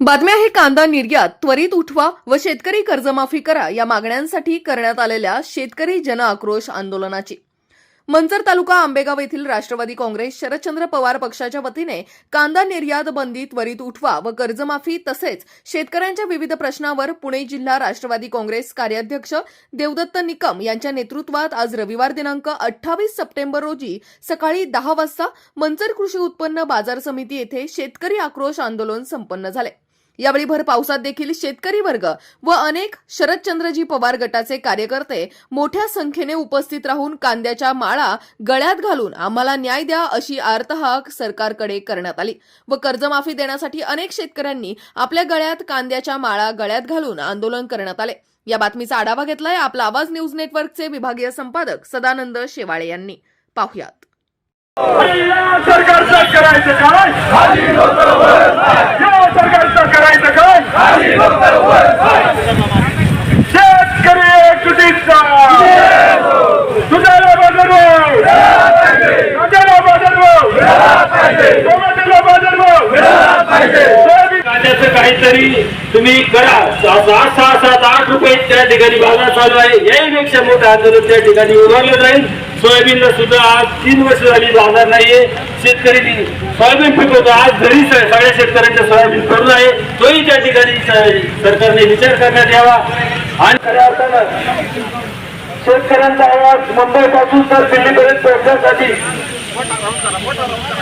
बातम्या आहे कांदा निर्यात त्वरित उठवा व शेतकरी कर्जमाफी करा या मागण्यांसाठी करण्यात आलेल्या शेतकरी जन आक्रोश आंदोलनाची. मंचर तालुका आंबेगाव येथील राष्ट्रवादी काँग्रेस शरदचंद्र पवार पक्षाच्या वतीने कांदा निर्यात बंदी त्वरित उठवा व कर्जमाफी तसेच शेतकऱ्यांच्या विविध प्रश्नावर पुणे जिल्हा राष्ट्रवादी काँग्रेस कार्याध्यक्ष देवदत्त निकम यांच्या नेतृत्वात आज रविवार दिनांक अठ्ठावीस सप्टेंबर रोजी सकाळी दहा वाजता मंचर कृषी उत्पन्न बाजार समिती येथे शेतकरी आक्रोश आंदोलन संपन्न झाले. यावेळी भर पावसात देखील शेतकरी वर्ग व अनेक शरदचंद्रजी पवार गटाचे कार्यकर्ते मोठ्या संख्येने उपस्थित राहून कांद्याच्या माळा गळ्यात घालून आम्हाला न्याय द्या अशी आर्तहाक सरकारकडे करण्यात आली व कर्जमाफी देण्यासाठी अनेक शेतकऱ्यांनी आपल्या गळ्यात कांद्याच्या माळा गळ्यात घालून आंदोलन करण्यात आले. या बातमीचा आढावा घेतलाय आपला आवाज न्यूज नेटवर्कचे विभागीय संपादक सदानंद शेवाळे यांनी. पाहुयात. सरकारचं करायचं काय या सरकारचं करायचं काय शेतकरी एकजुटीचा दुधाला बाजारभाव कांद्याला बाजारभाव टोमॅटोला बाजारभाव सोयाबीन कांद्याचं काहीतरी तुम्ही करा. सहा सहा सहा सात आठ रुपये त्या ठिकाणी बाजार चालू आहे. याहीपेक्षा मोठं आंदोलन त्या ठिकाणी उभारलं जाईल. सोयाबीनला सुद्धा आज तीन वर्ष झाली बाजार नाहीये. शेतकरी सोयाबीन पिकवतो. आज घरी सगळ्या शेतकऱ्यांच्या सोयाबीन करून आहे. तोही त्या ठिकाणी सरकारने विचार करण्यात यावा. आणि खऱ्या अर्थानं शेतकऱ्यांचा आवाज मुंबई पासून तर दिल्लीपर्यंत पोहोचण्यासाठी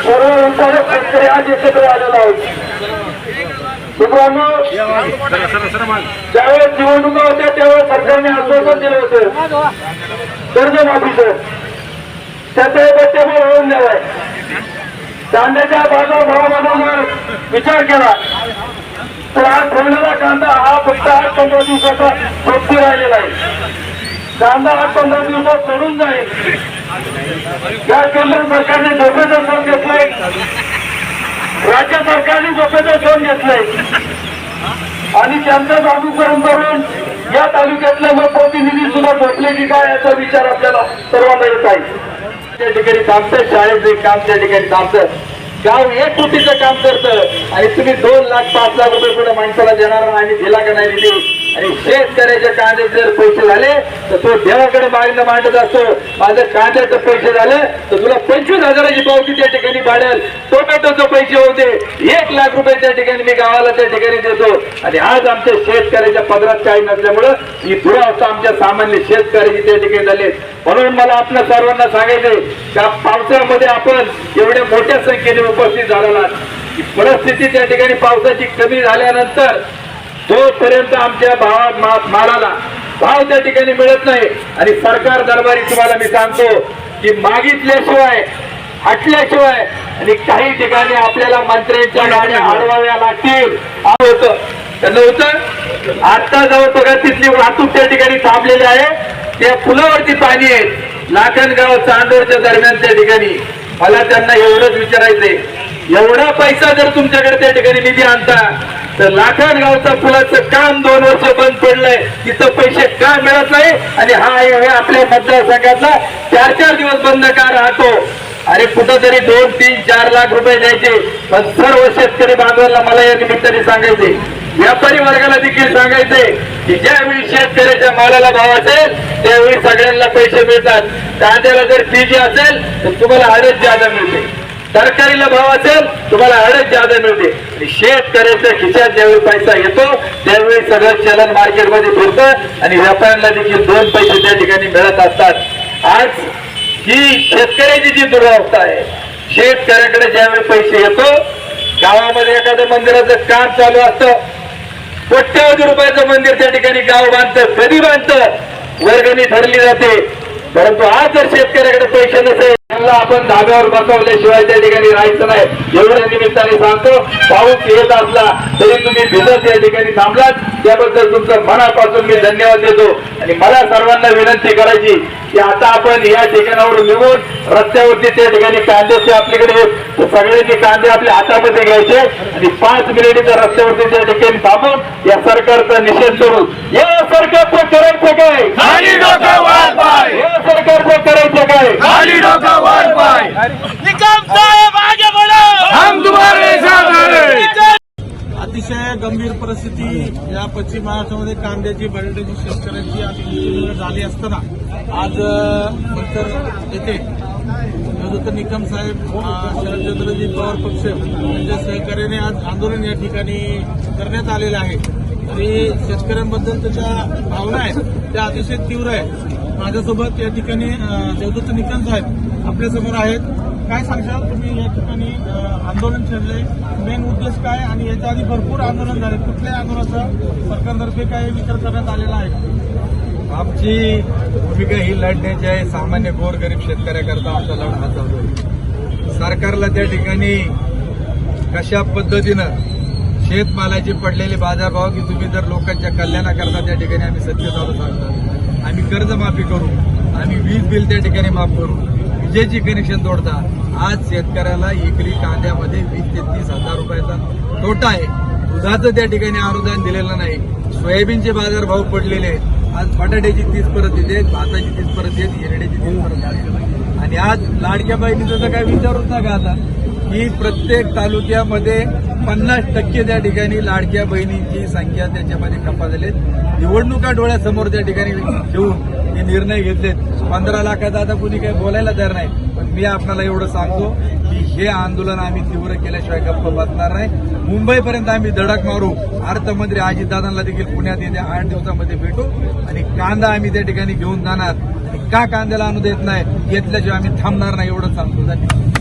सर्व शेतकरी आज एकत्र आलेला आहोत. मित्रांनो ज्यावेळेस निवडणुका होत्या त्यावेळेस सरकारने आश्वासन दिलं होतं. कर्जमाफीचं त्याचा होऊन द्यावाय कांद्याच्या बाजारभावामध्ये जर विचार केला. तर आज ठेवलेला कांदा हा फक्त आठ पंधरा दिवसाचा सोबती राहिलेला आहे. कांदा आठ पंधरा दिवसात सोडून जाईल. या केंद्र सरकारने फोन घेतलाय. राज्य सरकारने झोपेचा फोन घेतलंय. आणि त्यांचं अनुसरण करून या तालुक्यातले मग प्रतिनिधी सुद्धा झोपले की काय याचा विचार आपल्याला सर्वांना येत आहे. त्या ठिकाणी थांबतं शाळेत काम त्या ठिकाणी थांबतं गाव एक कोटीचं काम करतं. आणि तुम्ही दोन लाख पाच लाख रुपये पुढे माणसाला देणार आणि दिला का नाही दिली आणि शेतकऱ्याच्या कांदे जर पैसे झाले तर तो देवाकडे मागणं मांडत असतो. माझं कांद्याचं पैसे झालं तर तुला पंचवीस हजाराची पावती त्या ठिकाणी पाडेल. टोमॅटोचे पैसे होते. एक लाख रुपये त्या ठिकाणी मी गावाला त्या ठिकाणी देतो. आणि आज आमच्या शेतकऱ्याच्या पदरात काही नसल्यामुळं ही दुरावस्था आमच्या सामान्य शेतकऱ्याची त्या ठिकाणी झाली. म्हणून मला आपल्या सर्वांना सांगायचंय त्या पावसाळ्यामध्ये आपण एवढ्या मोठ्या संख्येने उपस्थित झालेला परिस्थिती त्या ठिकाणी पावसाची कमी झाल्यानंतर जोपर्यंत आमच्या भावात मा- मालाला भाव त्या ठिकाणी मिळत नाही. आणि सरकार दरबारी तुम्हाला मी सांगतो की मागितल्याशिवाय हटल्याशिवाय आणि काही ठिकाणी आपल्याला मंत्र्यांच्या गाड्या अडवाव्या लागतील. होतं. त्यांना होतं आता जवळ बघा तिथली वाहतूक त्या ठिकाणी थांबलेली आहे. त्या पुलावरती पाणी आहे. लाखनगाव चांदोरच्या दरम्यान त्या ठिकाणी. मला त्यांना एवढंच विचारायचंय. एवढा पैसा जर तुमच्याकडे त्या ठिकाणी निधी आणता तर लाखनगावचा पुलाचं काम दोन वर्ष बंद पडलंय. तिथं पैसे का मिळत नाही? आणि हा हायवे आपल्या मतदारसंघातला चार चार दिवस बंद का राहतो. अरे कुठंतरी दोन तीन चार लाख रुपये द्यायचे. पण सर्व शेतकरी बांधवांना मला या निमित्ताने सांगायचे व्यापारी वर्गाला देखील सांगायचे की ज्यावेळी शेतकऱ्याच्या मालाला भाव असेल त्यावेळी सगळ्यांना पैसे मिळतात. कांद्याला जर पीजी असेल तर तुम्हाला हळद जादा मिळते. तरकारीला भाव असेल तुम्हाला हळद जादा मिळते. आणि शेतकऱ्याच्या खिशात ज्यावेळी पैसा येतो त्यावेळी सगळं चलन मार्केटमध्ये फिरतं आणि व्यापाऱ्यांना देखील दोन पैसे त्या ठिकाणी मिळत असतात. आज ही शेतकऱ्याची जी दुरावस्था आहे शेतकऱ्याकडे ज्यावेळी पैसे येतो गावामध्ये एखाद्या मंदिराचं काम चालू असतं कोट्यवधी रुपयाचं मंदिर त्या ठिकाणी गाव बांधतं कधी बांधतं वर्गणी ठरली जाते. परंतु आज जर शेतकऱ्याकडे पैसे नसेल त्यांना आपण धाब्यावर बसवल्याशिवाय त्या ठिकाणी राहायचं नाही. एवढ्या निमित्ताने सांगतो पाऊस येत असला तरी तुम्ही भिजत या ठिकाणी थांबलात. त्याबद्दल तुमचं मनापासून मी धन्यवाद देतो. आणि मला सर्वांना विनंती करायची की आता आपण या ठिकाणावरून निघून रस्त्यावरती त्या ठिकाणी कांद्याचे आपल्याकडे सगळ्यांनी कांदे आपल्या हातामध्ये घ्यायचे आणि पाच मिनिटीच्या रस्त्यावरती त्या ठिकाणी थांबून या सरकारचा निषेध करू या सरकारचं करायचं काय या सरकारचं करायचं काय अतिशय गंभीर परिस्थिती. या पश्चिम महाराष्ट्रामध्ये कांद्याची बटाट्याची शेतकऱ्यांची अतिशय झाली असताना. आज अ, येथे नवदत्त निकम साहेब शरदचंद्रजी पवार पक्ष यांच्या सहकार्याने आज आंदोलन या ठिकाणी करण्यात आलेलं आहे. तरी शेतकऱ्यांबद्दल त्याच्या भावना आहेत त्या अतिशय तीव्र आहेत. माझ्यासोबत या ठिकाणी नवदत्त निकम साहेब आपल्यासमोर आहेत. काय सांगशाल? तुम्ही या ठिकाणी आंदोलन छेडले मेन उद्देश काय? आणि याच्या आधी भरपूर आंदोलन झाले कुठल्याही आंदोलनाचा सरकारतर्फे काय विचार करण्यात आलेला आहे आमची भूमिका ही लढण्याची आहे. सामान्य गोरगरीब शेतकऱ्याकरता आमचा लढा हा चालू आहे. सरकारला त्या ठिकाणी कशा पद्धतीनं शेतमालाचे पडलेले बाजारभाव की तुम्ही जर लोकांच्या कल्याणाकरता त्या ठिकाणी आम्ही सत्य चालू सांगतो. आम्ही कर्जमाफी करू. आम्ही वीज बिल त्या ठिकाणी माफ करू. विजेची कनेक्शन तोडता आज शेतकऱ्याला एकरी कांद्यामध्ये वीस ते तीस हजार रुपयाचा तोटा आहे. दुधाचं त्या ठिकाणी अनुदान दिलेलं नाही. सोयाबीनचे बाजार भाव पडलेले आहेत. आज बटाट्याची तीस परत येते भाताची तीस परत येते हिरड्याची तीस परत येते. आणि आज लाडक्या बहिणीचं त्याचा काय विचारूच नका आता. की प्रत्येक तालुक्यामध्ये पन्नास टक्के त्या ठिकाणी लाडक्या बहिणींची संख्या त्याच्यामध्ये कपात झाली. निवडणुका डोळ्यासमोर त्या ठिकाणी ठेवून हे निर्णय घेतलेत. पंधरा लाखाचा आता कुणी काही बोलायला तयार नाही. पण मी आपल्याला एवढं सांगतो की हे आंदोलन आम्ही तीव्र केल्याशिवाय गप्प बसणार नाही. मुंबईपर्यंत आम्ही धडक मारू. अर्थमंत्री अजितदादांना देखील पुण्यात येत्या आठ दिवसामध्ये भेटू. आणि कांदा आम्ही त्या ठिकाणी घेऊन जाणार. आणि का कांद्याला आणू देत नाही घेतल्याशिवाय आम्ही थांबणार नाही एवढं सांगतो. धन्यवाद.